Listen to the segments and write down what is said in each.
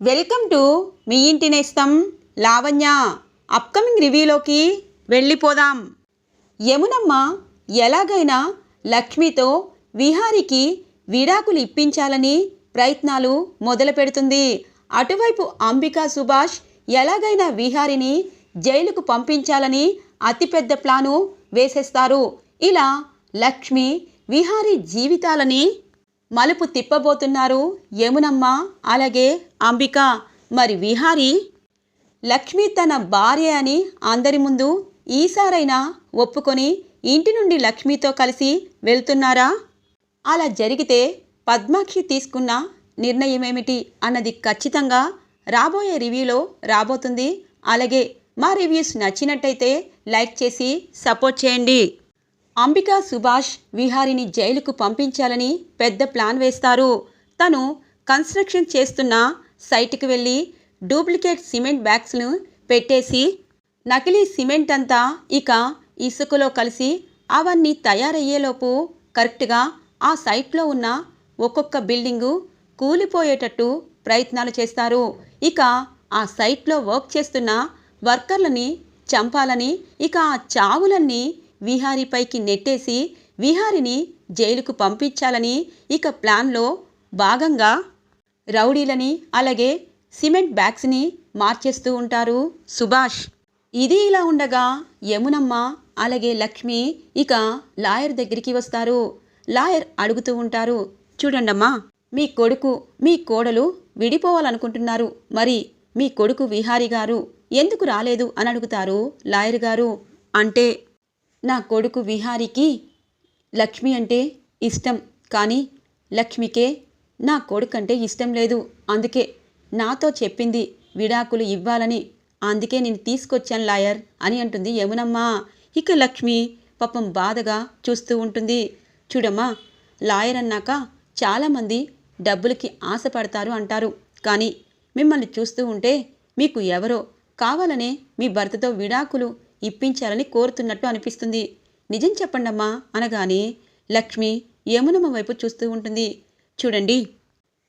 Welcome to me ఇంటి నేస్తం Lavanya upcoming రివ్యూలోకి వెళ్ళిపోదాం. యమునమ్మ ఎలాగైనా లక్ష్మితో విహారికి విడాకులు ఇప్పించాలని ప్రయత్నాలు మొదలు పెడుతుంది అటువైపు అంబికా సుభాష్ ఎలాగైనా విహారిని జైలుకు పంపించాలని అతిపెద్ద ప్లాను వేసేస్తారు. ఇలా లక్ష్మి విహారీ జీవితాలని మలుపు తిప్పబోతున్నారు. యమునమ్మ అలాగే అంబిక. మరి విహారీ? లక్ష్మి తన భార్య అని అందరి ముందు ఈసారైనా ఒప్పుకొని ఇంటి నుండి లక్ష్మితో కలిసి వెళ్తున్నారా? అలా జరిగితే పద్మాక్షి తీసుకున్న నిర్ణయం ఏమిటి అన్నది ఖచ్చితంగా రాబోయే రివ్యూలో రాబోతుంది. అలాగే మా రివ్యూస్ నచ్చినట్టయితే లైక్ చేసి సపోర్ట్ చేయండి. అంబికా సుభాష్ విహారిని జైలుకు పంపించాలని పెద్ద ప్లాన్ వేస్తారు. తను కన్స్ట్రక్షన్ చేస్తున్న సైట్కి వెళ్ళి డూప్లికేట్ సిమెంట్ బ్యాగ్స్ను పెట్టేసి నకిలీ సిమెంట్ అంతా ఇక ఇసుకలో కలిసి అవన్నీ తయారయ్యేలోపు కరెక్ట్గా ఆ సైట్లో ఉన్న ఒక్కొక్క బిల్డింగు కూలిపోయేటట్టు ప్రయత్నాలు చేస్తారు. ఇక ఆ సైట్లో వర్క్ చేస్తున్న వర్కర్లని చంపాలని ఇక ఆ చావులన్నీ విహారీపైకి నెట్టేసి విహారిని జైలుకు పంపించాలని ఇక ప్లాన్లో భాగంగా రౌడీలని అలాగే సిమెంట్ బ్యాగ్స్ని మార్చేస్తూ ఉంటారు సుభాష్. ఇది ఇలా ఉండగా యమునమ్మ అలాగే లక్ష్మి ఇక లాయర్ దగ్గరికి వస్తారు. లాయర్ అడుగుతూ ఉంటారు చూడండమ్మా మీ కొడుకు మీ కోడలు విడిపోవాలనుకుంటున్నారు. మరి మీ కొడుకు విహారి గారు ఎందుకు రాలేదు? అని అడుగుతారు లాయర్ గారు. అంటే నా కొడుకు విహారికి లక్ష్మి అంటే ఇష్టం కానీ లక్ష్మికే నా కొడుకంటే ఇష్టం లేదు. అందుకే నాతో చెప్పింది విడాకులు ఇవ్వాలని. అందుకే నేను తీసుకొచ్చాను లాయర్ అని అంటుంది యమునమ్మా. ఇక లక్ష్మి పాపం బాధగా చూస్తూ ఉంటుంది. చూడమ్మా లాయర్ అన్నాక చాలామంది డబ్బులకి ఆశపడతారు అంటారు. కానీ మిమ్మల్ని చూస్తూ ఉంటే మీకు ఎవరో కావాలనే మీ భర్తతో విడాకులు ఇప్పించాలని కోరుతున్నట్టు అనిపిస్తుంది. నిజం చెప్పండమ్మా అనగానే లక్ష్మి యమునమ్మ వైపు చూస్తూ ఉంటుంది. చూడండి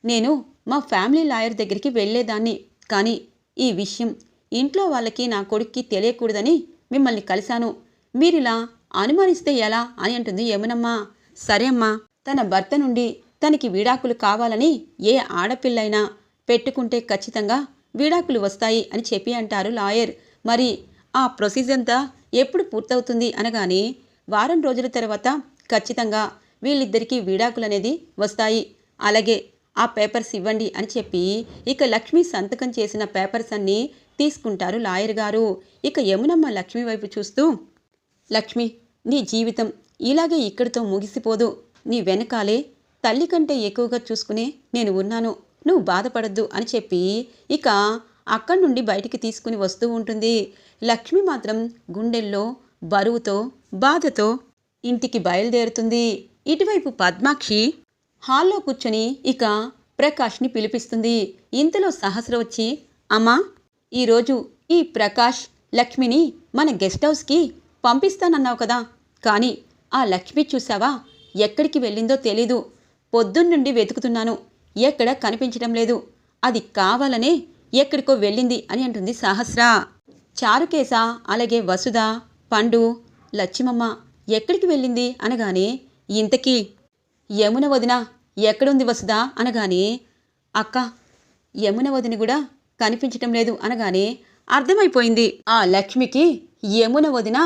నేను మా ఫ్యామిలీ లాయర్ దగ్గరికి వెళ్ళేదాన్ని కానీ ఈ విషయం ఇంట్లో వాళ్ళకి నా కొడుక్కి తెలియకూడదని మిమ్మల్ని కలిశాను. మీరిలా అనుమానిస్తే ఎలా అని అంటుంది యమునమ్మ. సరే అమ్మా తన భర్త నుండి తనకి విడాకులు కావాలని ఏ ఆడపిల్లైనా పెట్టుకుంటే ఖచ్చితంగా విడాకులు వస్తాయి అని చెప్పి అంటారు లాయర్. మరి ఆ ప్రొసీజర్ అంతా ఎప్పుడు పూర్తవుతుంది అనగానే వారం రోజుల తర్వాత ఖచ్చితంగా వీళ్ళిద్దరికీ విడాకులు అనేది వస్తాయి. అలాగే ఆ పేపర్స్ ఇవ్వండి అని చెప్పి ఇక లక్ష్మి సంతకం చేసిన పేపర్స్ అన్నీ తీసుకుంటారు లాయర్ గారు. ఇక యమునమ్మ లక్ష్మి వైపు చూస్తూ లక్ష్మి నీ జీవితం ఇలాగే ఇక్కడితో ముగిసిపోదు. నీ వెనకాలే తల్లి కంటే ఎక్కువగా చూసుకునే నేను ఉన్నాను. నువ్వు బాధపడద్దు అని చెప్పి ఇక అక్కడి నుండి బయటికి తీసుకుని వస్తూ ఉంటుంది. లక్ష్మి మాత్రం గుండెల్లో బరువుతో బాధతో ఇంటికి బయలుదేరుతుంది. ఇటువైపు పద్మాక్షి హాల్లో కూర్చొని ఇక ప్రకాష్ని పిలిపిస్తుంది. ఇంతలో సహస్ర వచ్చి అమ్మా ఈరోజు ఈ ప్రకాష్ లక్ష్మిని మన గెస్ట్ హౌస్కి పంపిస్తానన్నావు కదా. కానీ ఆ లక్ష్మి చూసావా? ఎక్కడికి వెళ్ళిందో తెలీదు. పొద్దున్నుండి వెతుకుతున్నాను. ఎక్కడ కనిపించడం లేదు. అది కావాలనే ఎక్కడికో వెళ్ళింది అని అంటుంది సహస్ర. చారుకేశ అలాగే వసుధ పండు లచ్చిమమ్మ ఎక్కడికి వెళ్ళింది అనగానే ఇంతకీ యమున వదిన ఎక్కడుంది వసుధ అనగానే అక్క యమున వదిన కూడా కనిపించటం లేదు అనగానే అర్థమైపోయింది. ఆ లక్ష్మికి యమున వదిన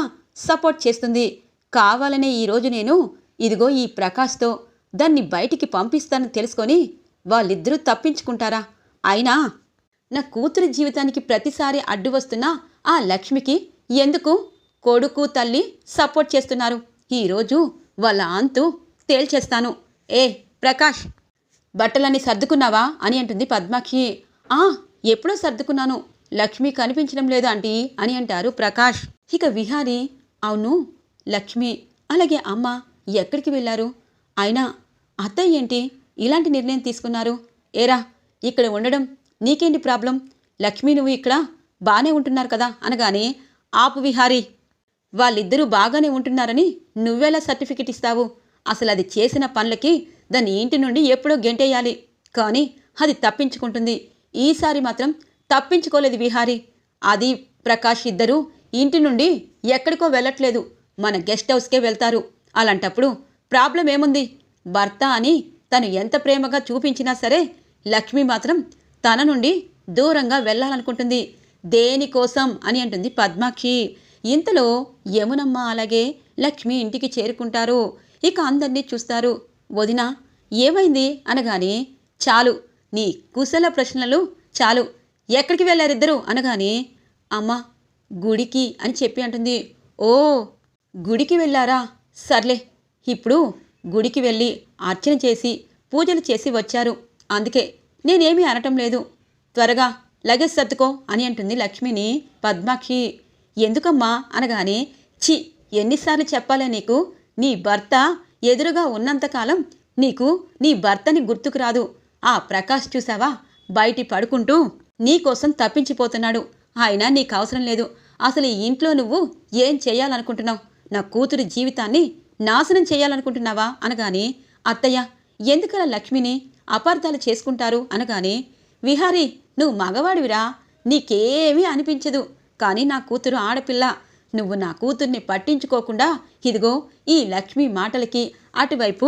సపోర్ట్ చేస్తుంది. కావాలనే ఈరోజు నేను ఇదిగో ఈ ప్రకాష్తో దాన్ని బయటికి పంపిస్తానని తెలుసుకొని వాళ్ళిద్దరూ తప్పించుకుంటారా? అయినా నా కూతురి జీవితానికి ప్రతిసారి అడ్డు వస్తున్న ఆ లక్ష్మికి ఎందుకు కొడుకు తల్లి సపోర్ట్ చేస్తున్నారు? ఈరోజు వాళ్ళ అంతు తేల్చేస్తాను. ఏ ప్రకాష్ బట్టలన్నీ సర్దుకున్నావా అని అంటుంది పద్మాక్షి. ఆ ఎప్పుడో సర్దుకున్నాను. లక్ష్మి కనిపించడం లేదు ఆంటీ అని అంటారు ప్రకాష్. ఇక విహారి అవును లక్ష్మి అలాగే అమ్మ ఎక్కడికి వెళ్ళారు? అయినా అత్తయ్య ఏంటి ఇలాంటి నిర్ణయం తీసుకున్నారు? ఏరా ఇక్కడ ఉండడం నీకేంటి ప్రాబ్లం? లక్ష్మి నువ్వు ఇక్కడ బాగానే ఉంటున్నారు కదా అనగానే ఆపు విహారీ వాళ్ళిద్దరూ బాగానే ఉంటున్నారని నువ్వెలా సర్టిఫికెట్ ఇస్తావు? అసలు అది చేసిన పనులకి దాన్ని ఇంటి నుండి ఎప్పుడో గెంటేయాలి. కానీ అది తప్పించుకుంటుంది. ఈసారి మాత్రం తప్పించుకోలేదు విహారి. అది ప్రకాష్ ఇద్దరూ ఇంటి నుండి ఎక్కడికో వెళ్ళట్లేదు. మన గెస్ట్ హౌస్కే వెళ్తారు. అలాంటప్పుడు ప్రాబ్లం ఏముంది? భర్త అని తను ఎంత ప్రేమగా చూపించినా సరే లక్ష్మి మాత్రం తన నుండి దూరంగా వెళ్ళాలనుకుంటుంది. దేనికోసం అని అంటుంది పద్మాక్షి. ఇంతలో యమునమ్మ అలాగే లక్ష్మి ఇంటికి చేరుకుంటారు. ఇక అందరినీ చూస్తారు. వదిన ఏమైంది? అనగానే చాలు నీ కుశల ప్రశ్నలు చాలు. ఎక్కడికి వెళ్ళారిద్దరు? అనగానే అమ్మ గుడికి అని చెప్పి అంటుంది. ఓ గుడికి వెళ్ళారా? సర్లే ఇప్పుడు గుడికి వెళ్ళి అర్చన చేసి పూజలు చేసి వచ్చారు. అందుకే నేనేమీ అనటం లేదు. త్వరగా లగేజ్ సర్దుకో అని అంటుంది లక్ష్మిని. పద్మాక్షి ఎందుకమ్మా అనగానే చి ఎన్నిసార్లు చెప్పాలే నీకు? నీ భర్త ఎదురుగా ఉన్నంతకాలం నీకు నీ భర్తని గుర్తుకు రాదు. ఆ ప్రకాష్ చూసావా? బయటి పడుకుంటూ నీకోసం తప్పించిపోతున్నాడు. ఆయన నీకు అవసరం లేదు. అసలు ఈ ఇంట్లో నువ్వు ఏం చేయాలనుకుంటున్నావు? నా కూతురి జీవితాన్ని నాశనం చేయాలనుకుంటున్నావా? అనగానే అత్తయ్య ఎందుకలా లక్ష్మిని అపార్థాలు చేసుకుంటారు? అనగానే విహారీ నువ్వు మగవాడివిరా. నీకేమీ అనిపించదు. కానీ నా కూతురు ఆడపిల్ల. నువ్వు నా కూతుర్ని పట్టించుకోకుండా ఇదిగో ఈ లక్ష్మి మాటలకి అటువైపు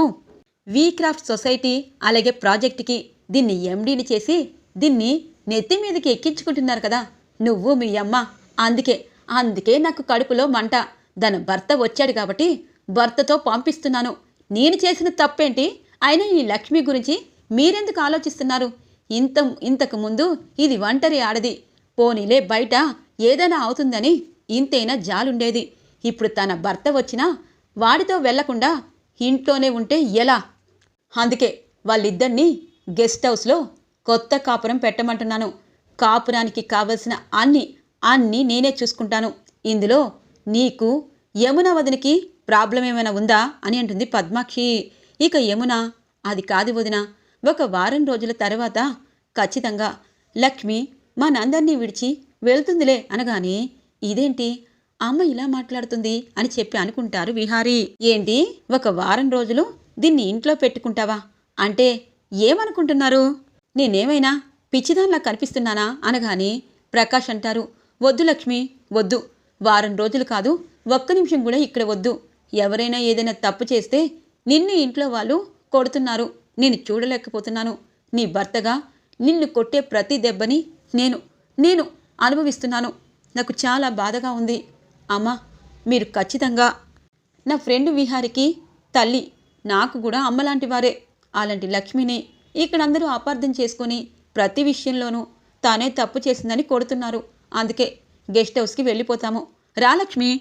వీక్రాఫ్ట్ సొసైటీ అలాగే ప్రాజెక్టుకి దీన్ని ఎండీని చేసి దీన్ని నెత్తి మీదకి ఎక్కించుకుంటున్నారు కదా. నువ్వు మీ అమ్మ. అందుకే అందుకే నాకు కడుపులో మంట. దాని భర్త వచ్చాడు కాబట్టి భర్తతో పంపిస్తున్నాను. నేను చేసిన తప్పేంటి? అయినా ఈ లక్ష్మి గురించి మీరెందుకు ఆలోచిస్తున్నారు? ఇంత ఇంతకు ముందు ఇది ఒంటరి ఆడది. పోనీలే బయట ఏదైనా అవుతుందని ఇంతైనా జాలుండేది. ఇప్పుడు తన భర్త వచ్చినా వాడితో వెళ్ళకుండా ఇంట్లోనే ఉంటే ఎలా? అందుకే వాళ్ళిద్దరినీ గెస్ట్ హౌస్లో కొత్త కాపురం పెట్టమంటున్నాను. కాపురానికి కావలసిన అన్ని అన్నీ నేనే చూసుకుంటాను. ఇందులో నీకు యమున వదినకి ప్రాబ్లం ఏమైనా ఉందా? అని అంటుంది పద్మాక్షి. ఇక యమున అది కాదు వదినా. ఒక వారం రోజుల తర్వాత ఖచ్చితంగా లక్ష్మి మనందరినీ విడిచి వెళ్తుందిలే అనగానే ఇదేంటి? అమ్మ ఇలా మాట్లాడుతుంది అని చెప్పి అనుకుంటారు విహారీ. ఏంటి? ఒక వారం రోజులు దీన్ని ఇంట్లో పెట్టుకుంటావా? అంటే ఏమనుకుంటున్నారు? నేనేమైనా పిచ్చిదాన్లా కనిపిస్తున్నానా? అనగానే ప్రకాష్ అంటారు వద్దు లక్ష్మి వద్దు. వారం రోజులు కాదు ఒక్క నిమిషం కూడా ఇక్కడ వద్దు. ఎవరైనా ఏదైనా తప్పు చేస్తే నిన్ను ఇంట్లో వాళ్ళు కొడుతున్నారు. నేను చూడలేకపోతున్నాను. నీ భర్తగా నిన్ను కొట్టే ప్రతి దెబ్బని నేను నేను అనుభవిస్తున్నాను. నాకు చాలా బాధగా ఉంది. అమ్మా మీరు ఖచ్చితంగా నా ఫ్రెండ్ విహారికి తల్లి నాకు కూడా అమ్మలాంటి వారే. అలాంటి లక్ష్మిని ఇక్కడ అందరూ అపార్థం చేసుకొని ప్రతి విషయంలోనూ తానే తప్పు చేసిందని కొడుతున్నారు. అందుకే గెస్ట్ హౌస్కి వెళ్ళిపోతాము. రా లక్ష్మి.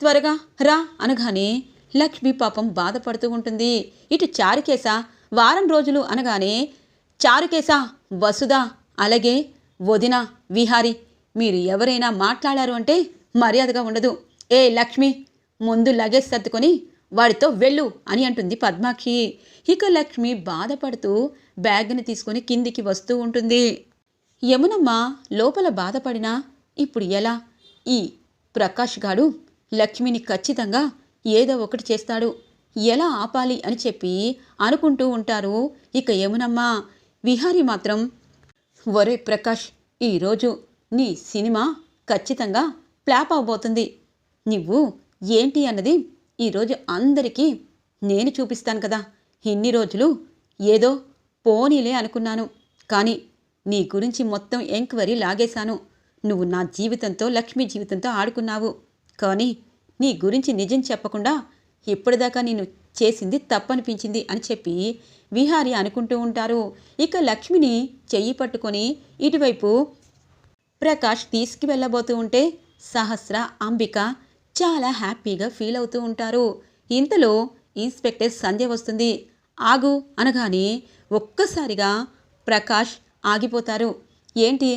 త్వరగా రా అనగానే లక్ష్మి పాపం బాధపడుతూ ఉంటుంది. ఇటు చారుకేశ వారం రోజులు అనగానే చారుకేశ వసుధ అలాగే వదిన విహారి మీరు ఎవరైనా మాట్లాడారు అంటే మర్యాదగా ఉండదు. ఏ లక్ష్మి ముందు లగేజ్ సర్దుకొని వాడితో వెళ్ళు అని అంటుంది పద్మాక్షి ఇక లక్ష్మి బాధపడుతూ బ్యాగ్ని తీసుకొని కిందికి వస్తూ ఉంటుంది. యమునమ్మ లోపల బాధపడినా ఇప్పుడు ఎలా? ఈ ప్రకాష్ గాడు లక్ష్మిని ఖచ్చితంగా ఏదో ఒకటి చేస్తాడు. ఎలా ఆపాలి అని చెప్పి అనుకుంటూ ఉంటారు. ఇక ఏమునమ్మా విహారి మాత్రం ఒరే ప్రకాష్ ఈరోజు నీ సినిమా ఖచ్చితంగా ఫ్లాప్ అవబోతుంది. నువ్వు ఏంటి అన్నది ఈరోజు అందరికీ నేను చూపిస్తాను కదా. ఇన్ని రోజులు ఏదో పోనీలే అనుకున్నాను. కానీ నీ గురించి మొత్తం ఎంక్వైరీ లాగేశాను. నువ్వు నా జీవితంతో లక్ష్మి జీవితంతో ఆడుకున్నావు. కానీ నీ గురించి నిజం చెప్పకుండా ఇప్పటిదాకా నేను చేసింది తప్పనిపించింది అని చెప్పి విహారి అనుకుంటూ ఉంటారు. ఇక లక్ష్మిని చెయ్యి పట్టుకొని ఇటువైపు ప్రకాష్ తీసుకు వెళ్ళబోతూ ఉంటే సహస్ర అంబిక చాలా హ్యాపీగా ఫీల్ అవుతూ ఉంటారు. ఇంతలో ఇన్స్పెక్టర్ సంధ్య వస్తుంది. ఆగు అనగానే ఒక్కసారిగా ప్రకాష్ ఆగిపోతారు. ఏంటి?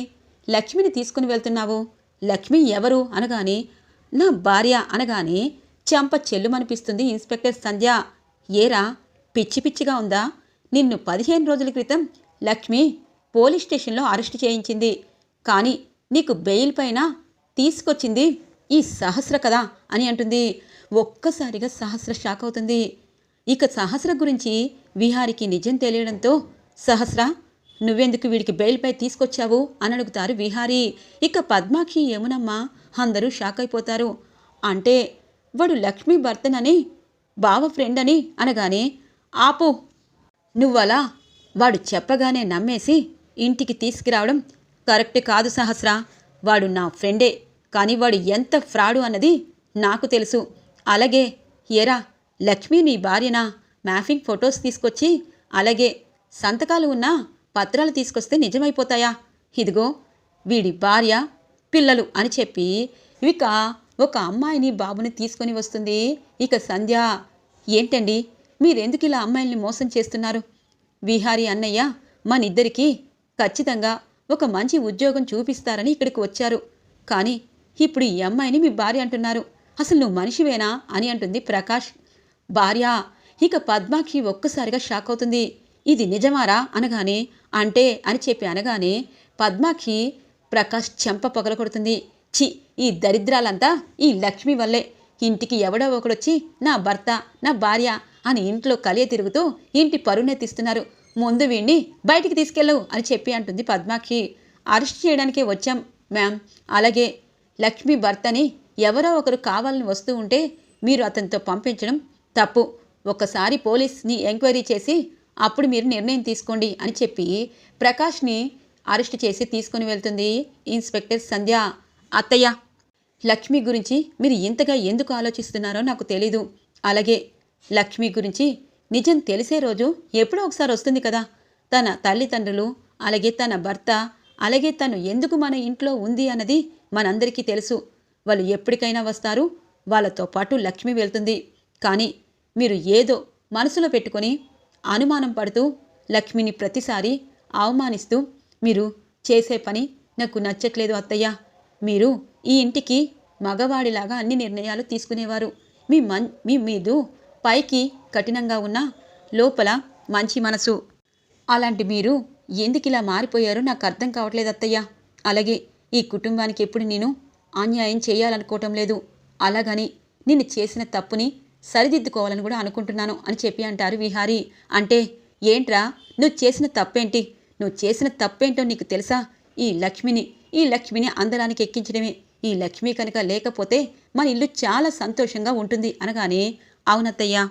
లక్ష్మిని తీసుకుని వెళ్తున్నావు? లక్ష్మి ఎవరు? అనగానే నా భార్య అనగానే చెంప చెల్లుమనిపిస్తుంది. ఇన్స్పెక్టర్ సంధ్య ఏరా పిచ్చి పిచ్చిగా ఉందా? నిన్ను పదిహేను రోజుల క్రితం లక్ష్మి పోలీస్ స్టేషన్లో అరెస్ట్ చేయించింది. కానీ నీకు బెయిల్ పైన తీసుకొచ్చింది ఈ సహస్ర కదా అని అంటుంది. ఒక్కసారిగా సహస్ర షాక్ అవుతుంది. ఇక సహస్ర గురించి విహారికి నిజం తెలియడంతో సహస్ర నువ్వెందుకు వీడికి బెయిల్పై తీసుకొచ్చావు? అని అడుగుతారు విహారీ. ఇక పద్మాక్షి యమునమ్మ అందరూ షాక్ అయిపోతారు. అంటే వాడు లక్ష్మీ భర్తనని బావ ఫ్రెండ్ అని అనగానే ఆపు నువ్వలా? వాడు చెప్పగానే నమ్మేసి ఇంటికి తీసుకురావడం కరెక్ట్ కాదు సహస్ర. వాడు నా ఫ్రెండే కానీ వాడు ఎంత ఫ్రాడు అన్నది నాకు తెలుసు. అలాగే ఎరా లక్ష్మి నీ భార్యనా? మ్యాఫింగ్ ఫొటోస్ తీసుకొచ్చి అలాగే సంతకాలు ఉన్న పత్రాలు తీసుకొస్తే నిజమైపోతాయా? ఇదిగో వీడి భార్య పిల్లలు అని చెప్పి ఇక ఒక అమ్మాయిని బాబుని తీసుకొని వస్తుంది. ఇక సంధ్య ఏంటండి? మీరెందుకు ఇలా అమ్మాయిల్ని మోసం చేస్తున్నారు? విహారి అన్నయ్య మనిద్దరికీ ఖచ్చితంగా ఒక మంచి ఉద్యోగం చూపిస్తారని ఇక్కడికి వచ్చారు. కానీ ఇప్పుడు ఈ అమ్మాయిని మీ భార్య అంటున్నారు. అసలు నువ్వు మనిషివేనా? అని అంటుంది ప్రకాష్. భార్య ఇక పద్మాక్షి ఒక్కసారిగా షాక్ అవుతుంది. ఇది నిజమారా? అనగానే అంటే అని చెప్పి అనగానే పద్మాక్షి ప్రకాష్ చెంప పగలకొడుతుంది చి ఈ దరిద్రాలంతా ఈ లక్ష్మి వల్లే. ఇంటికి ఎవడో ఒకడొచ్చి నా భర్త నా భార్య అని ఇంట్లో కలియ తిరుగుతూ ఇంటి పరుణెత్తిస్తున్నారు ముందు వీణ్ణి బయటికి తీసుకెళ్ళు అని చెప్పి అంటుంది పద్మాక్షి అరెస్ట్ చేయడానికే వచ్చాం మ్యామ్. అలాగే లక్ష్మి భర్తని ఎవరో ఒకరు కావాలని వస్తూ ఉంటే మీరు అతనితో పంపించడం తప్పు. ఒక్కసారి పోలీస్ని ఎంక్వైరీ చేసి అప్పుడు మీరు నిర్ణయం తీసుకోండి అని చెప్పి ప్రకాష్ని అరెస్ట్ చేసి తీసుకొని వెళ్తుంది ఇన్స్పెక్టర్ సంధ్య. అత్తయ్య లక్ష్మి గురించి మీరు ఇంతగా ఎందుకు ఆలోచిస్తున్నారో నాకు తెలీదు. అలాగే లక్ష్మి గురించి నిజం తెలిసే రోజు ఎప్పుడో ఒకసారి వస్తుంది కదా. తన తల్లిదండ్రులు అలాగే తన భర్త అలాగే తను ఎందుకు మన ఇంట్లో ఉంది అన్నది మనందరికీ తెలుసు. వాళ్ళు ఎప్పటికైనా వస్తారు వాళ్ళతో పాటు లక్ష్మి వెళ్తుంది. కానీ మీరు ఏదో మనసులో పెట్టుకొని అనుమానం పడుతూ లక్ష్మిని ప్రతిసారి అవమానిస్తూ మీరు చేసే పని నాకు నచ్చట్లేదు అత్తయ్య. మీరు ఈ ఇంటికి మగవాడిలాగా అన్ని నిర్ణయాలు తీసుకునేవారు. మీ మన్ మీ మీదు పైకి కఠినంగా ఉన్న లోపల మంచి మనసు. అలాంటి మీరు ఎందుకు ఇలా మారిపోయారో నాకు అర్థం కావట్లేదు అత్తయ్య. అలాగే ఈ కుటుంబానికి ఎప్పుడు నేను అన్యాయం చేయాలనుకోవటం లేదు. అలాగని నేను చేసిన తప్పుని సరిదిద్దుకోవాలని కూడా అనుకుంటున్నాను అని చెప్పి అంటారు విహారీ. అంటే ఏంట్రా? నువ్వు చేసిన తప్పేంటి? నువ్వు చేసిన తప్పేంటో నీకు తెలుసా? ఈ లక్ష్మిని ఈ లక్ష్మిని అందరానికి ఎక్కించడమే. ఈ లక్ష్మి కనుక లేకపోతే మన ఇల్లు చాలా సంతోషంగా ఉంటుంది అనగానే అవునత్తయ్యా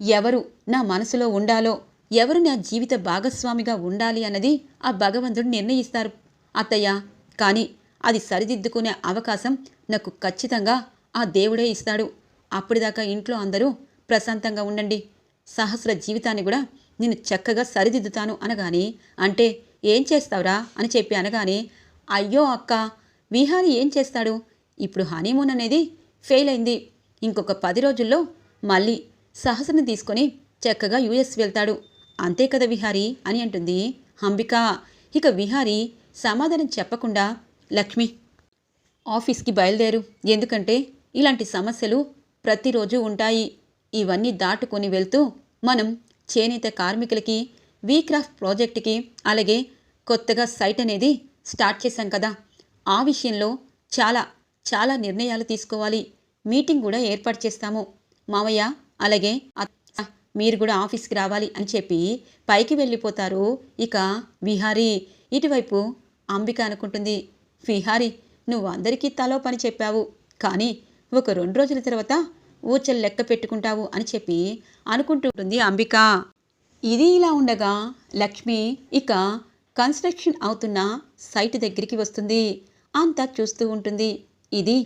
ఎవరు నా మనసులో ఉండాలో ఎవరు నా జీవిత భాగస్వామిగా ఉండాలి అన్నది ఆ భగవంతుడు నిర్ణయిస్తారు. అత్తయ్య కానీ అది సరిదిద్దుకునే అవకాశం నాకు ఖచ్చితంగా ఆ దేవుడే ఇస్తాడు. అప్పటిదాకా ఇంట్లో అందరూ ప్రశాంతంగా ఉండండి. సహస్ర జీవితాన్ని కూడా నేను చక్కగా సరిదిద్దుతాను అనగాని అంటే ఏం చేస్తావురా అని చెప్పి అనగానే అయ్యో అక్క విహారీ ఏం చేస్తాడు? ఇప్పుడు హనీమూన్ అనేది ఫెయిల్ అయింది. ఇంకొక పది రోజుల్లో మళ్ళీ సహస్రని తీసుకొని చక్కగా యుఎస్ వెళ్తాడు. అంతే కదా విహారీ అని అంటుంది అంబిక. ఇక విహారీ సమాధానం చెప్పకుండా లక్ష్మి ఆఫీస్కి బయలుదేరు. ఎందుకంటే ఇలాంటి సమస్యలు ప్రతిరోజు ఉంటాయి. ఇవన్నీ దాటుకొని వెళ్తూ మనం చేనేత కార్మికులకి వీక్రాఫ్ట్ ప్రాజెక్టుకి అలాగే కొత్తగా సైట్ అనేది స్టార్ట్ చేశాం కదా. ఆ విషయంలో చాలా చాలా నిర్ణయాలు తీసుకోవాలి. మీటింగ్ కూడా ఏర్పాటు చేస్తాము. మావయ్య అలాగే అత్త మీరు కూడా ఆఫీస్కి రావాలి అని చెప్పి పైకి వెళ్ళిపోతారు. ఇక విహారీ ఇటువైపు అంబిక అనుకుంటుంది. విహారీ నువ్వు అందరికీ తలో పని చెప్పావు. కానీ ఒక రెండు రోజుల తర్వాత ఊచలు లెక్క పెట్టుకుంటావు అని చెప్పి అనుకుంటుంటుంది అంబిక. ఇది ఇలా ఉండగా లక్ష్మి ఇక కన్స్ట్రక్షన్ అవుతున్న సైట్ దగ్గరికి వస్తుంది. అంతా చూస్తూ ఉంటుంది. ఇది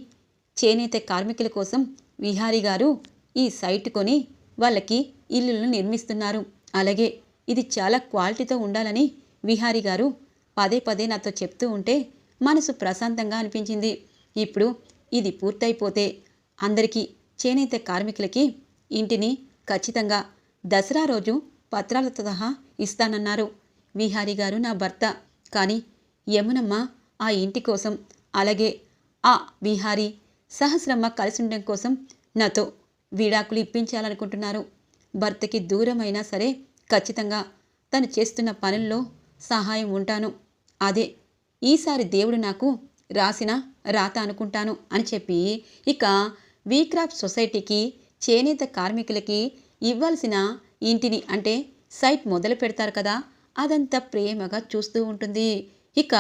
చేనేత కార్మికుల కోసం విహారీ గారు ఈ సైట్ కొని వాళ్ళకి ఇల్లులను నిర్మిస్తున్నారు. అలాగే ఇది చాలా క్వాలిటీతో ఉండాలని విహారీ గారు పదే పదే నాతో చెప్తూ ఉంటే మనసు ప్రశాంతంగా అనిపించింది. ఇప్పుడు ఇది పూర్తయిపోతే అందరికీ చేనేత కార్మికులకి ఇంటిని ఖచ్చితంగా దసరా రోజు పత్రాలతో సహా ఇస్తానన్నారు. విహారీ గారు నా భర్త. కానీ యమునమ్మ ఆ ఇంటి కోసం అలాగే ఆ విహారీ సహస్రమ్మ కలిసి ఉండడం కోసం నాతో విడాకులు ఇప్పించాలనుకుంటున్నారు. భర్తకి దూరమైనా సరే ఖచ్చితంగా తను చేస్తున్న పనుల్లో సహాయం ఉంటాను. అదే ఈసారి దేవుడు నాకు రాసిన రాత అనుకుంటాను అని చెప్పి ఇక వీక్రాఫ్ట్ సొసైటీకి చేనేత కార్మికులకి ఇవ్వాల్సిన ఇంటిని అంటే సైట్ మొదలు పెడతారు కదా అదంతా ప్రేమగా చూస్తూ ఉంటుంది. ఇక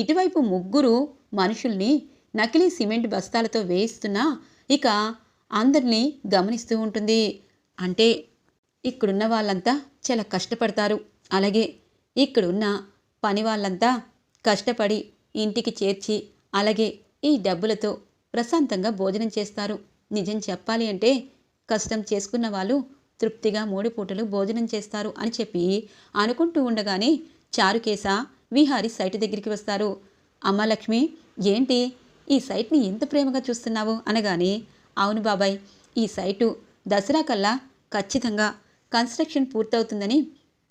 ఇటువైపు ముగ్గురు మనుషుల్ని నకిలీ సిమెంట్ బస్తాలతో వేయిస్తున్నా ఇక అందరినీ గమనిస్తూ ఉంటుంది. అంటే ఇక్కడున్న వాళ్ళంతా చాలా కష్టపడతారు. అలాగే ఇక్కడున్న పని వాళ్ళంతా కష్టపడి ఇంటికి చేర్చి అలాగే ఈ డబ్బులతో ప్రశాంతంగా భోజనం చేస్తారు. నిజం చెప్పాలి అంటే కష్టం చేసుకున్న వాళ్ళు తృప్తిగా మూడు పూటలు భోజనం చేస్తారు అని చెప్పి అనుకుంటూ ఉండగానే చారుకేశ విహారి సైట్ దగ్గరికి వస్తారు. అమ్మ లక్ష్మి ఏంటి? ఈ సైట్ని ఎంత ప్రేమగా చూస్తున్నావు? అనగానే అవును బాబాయ్ ఈ సైటు దసరా కల్లా ఖచ్చితంగా కన్స్ట్రక్షన్ పూర్తవుతుందని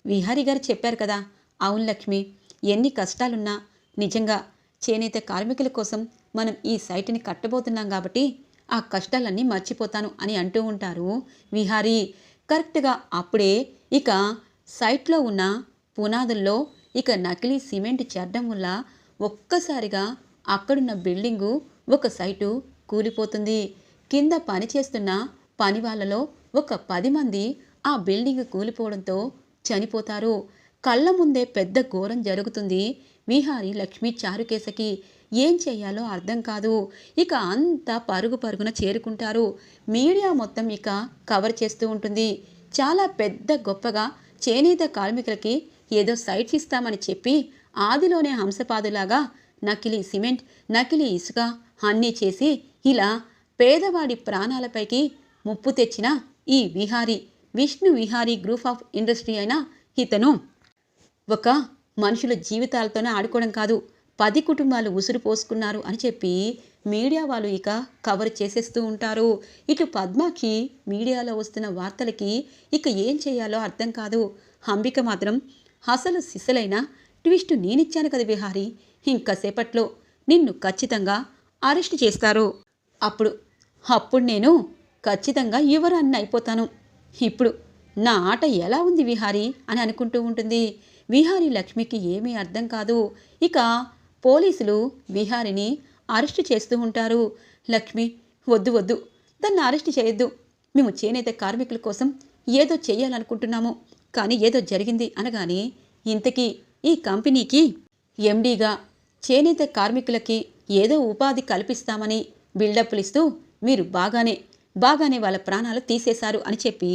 విహారి గారు చెప్పారు కదా. అవును లక్ష్మి ఎన్ని కష్టాలున్నా నిజంగా చేనేత కార్మికుల కోసం మనం ఈ సైట్ని కట్టబోతున్నాం కాబట్టి ఆ కష్టాలన్నీ మర్చిపోతాను అని అంటూ ఉంటారు విహారీ. కరెక్ట్గా అప్పుడే ఇక సైట్లో ఉన్న పునాదుల్లో ఇక నకిలీ సిమెంట్ చేరడం వల్ల ఒక్కసారిగా అక్కడున్న బిల్డింగు ఒక సైటు కూలిపోతుంది. కింద పనిచేస్తున్న పని వాళ్ళలో ఒక పది మంది ఆ బిల్డింగ్ కూలిపోవడంతో చనిపోతారు. కళ్ళ ముందే పెద్ద ఘోరం జరుగుతుంది. విహారి లక్ష్మి చారుకేశకి. ఏం చేయాలో అర్థం కాదు. ఇక అంతా పరుగు పరుగున చేరుకుంటారు. మీడియా మొత్తం ఇక కవర్ చేస్తూ ఉంటుంది. చాలా పెద్ద గొప్పగా చేనేత కార్మికులకి ఏదో సైట్స్ ఇస్తామని చెప్పి ఆదిలోనే హంసపాదులాగా నకిలీ సిమెంట్ నకిలీ ఇసుక అన్నీ చేసి ఇలా పేదవాడి ప్రాణాలపైకి ముప్పు తెచ్చిన ఈ Vihari Vishnu Vihari group of industry అయిన ఇతను ఒక మనుషుల జీవితాలతోనే ఆడుకోవడం కాదు. పది కుటుంబాలు ఉసురు పోసుకున్నారు అని చెప్పి మీడియా వాళ్ళు ఇక కవర్ చేసేస్తూ ఉంటారు. ఇటు పద్మాకి మీడియాలో వస్తున్న వార్తలకి ఇక ఏం చేయాలో అర్థం కాదు. అంబిక మాత్రం అసలు సిసలైన ట్విస్ట్ నేనిచ్చాను కదా విహారీ ఇంకాసేపట్లో నిన్ను ఖచ్చితంగా అరెస్ట్ చేస్తారు. అప్పుడు అప్పుడు నేను ఖచ్చితంగా యువరాన్ని అయిపోతాను. ఇప్పుడు నా ఆట ఎలా ఉంది విహారీ అని అనుకుంటూ ఉంటుంది. విహారీ లక్ష్మికి ఏమీ అర్థం కాదు. ఇక పోలీసులు విహారిని అరెస్ట్ చేస్తూ ఉంటారు. లక్ష్మి వద్దు వద్దు. తన్ని అరెస్ట్ చేయొద్దు. మేము చేనేత కార్మికుల కోసం ఏదో చేయాలనుకుంటున్నాము. కానీ ఏదో జరిగింది అనగానే ఇంతకీ ఈ కంపెనీకి ఎండీగా చేనేత కార్మికులకి ఏదో ఉపాధి కల్పిస్తామని బిల్డప్లు ఇస్తూ మీరు బాగానే బాగానే వాళ్ళ ప్రాణాలు తీసేశారు అని చెప్పి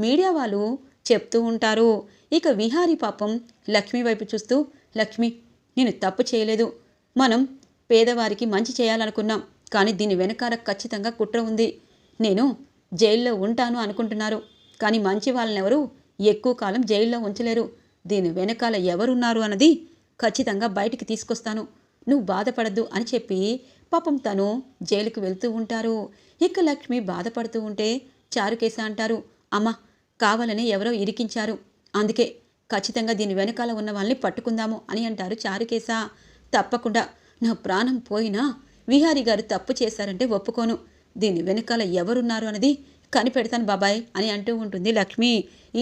మీడియా వాళ్ళు చెప్తూ ఉంటారు. ఇక విహారీ పాపం లక్ష్మి వైపు చూస్తూ లక్ష్మి నేను తప్పు చేయలేదు. మనం పేదవారికి మంచి చేయాలనుకున్నాం కానీ దీని వెనకాల ఖచ్చితంగా కుట్ర ఉంది. నేను జైల్లో ఉంటాను అనుకుంటున్నారు కానీ మంచి వాళ్ళనెవరూ ఎక్కువ కాలం జైల్లో ఉంచలేరు. దీని వెనకాల ఎవరున్నారు అన్నది ఖచ్చితంగా బయటికి తీసుకొస్తాను. నువ్వు బాధపడద్దు అని చెప్పి పాపం తను జైలుకు వెళ్తూ ఉంటారు. ఇక లక్ష్మి బాధపడుతూ ఉంటే చారుకేశ అంటారు అమ్మ కావాలని ఎవరో ఇరికించారు. అందుకే ఖచ్చితంగా దీని వెనకాల ఉన్న వాళ్ళని పట్టుకుందాము అని అంటారు చారుకేశ. తప్పకుండా. నా ప్రాణం పోయినా విహారీ గారు తప్పు చేశారంటే ఒప్పుకోను. దీని వెనకాల ఎవరున్నారు అన్నది కనిపెడతాను బాబాయ్ అని అంటూ ఉంటుంది లక్ష్మి.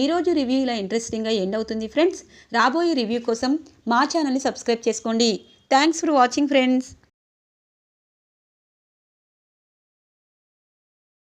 ఈరోజు రివ్యూ ఇలా ఇంట్రెస్టింగ్గా ఎండ్ అవుతుంది ఫ్రెండ్స్. రాబోయే రివ్యూ కోసం మా ఛానల్ని సబ్స్క్రైబ్ చేసుకోండి. Thanks for watching friends